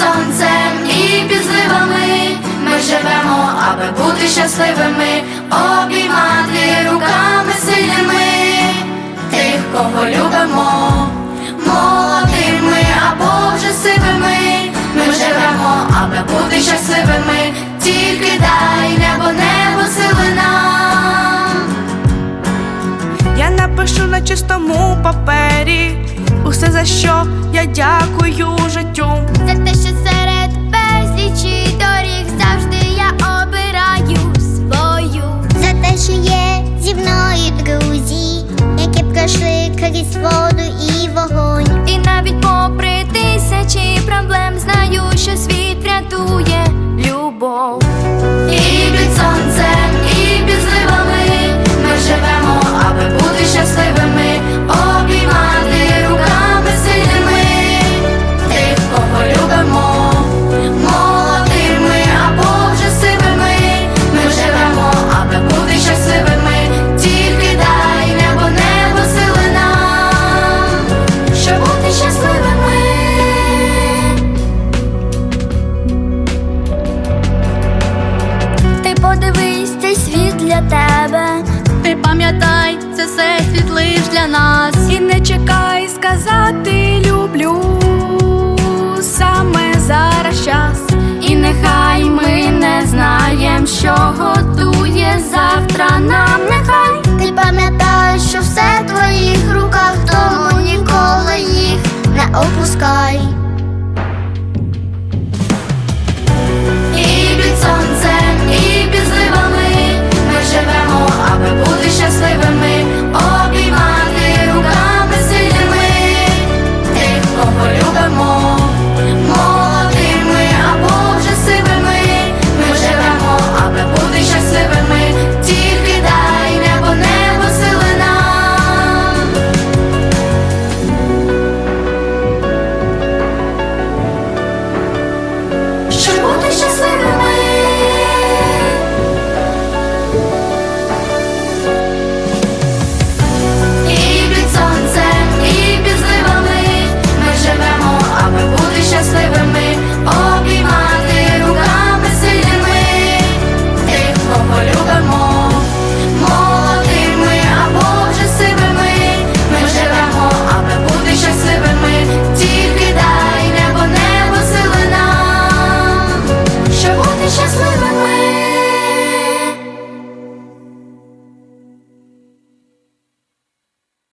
сонцем і під зливами ми живемо, аби бути щасливими, обіймати руками сильними тих, кого любимо, молодими або вже сивими. Ми живемо, аби бути щасливими, тільки дай небо, небо сили нам. Я напишу на чистому папері усе за що я дякую життю. Пройшли крізь воду і вогонь. І навіть попри тисячі проблем знаю, що світ врятує любов. Це все світ лиш для нас. І не чекай сказати люблю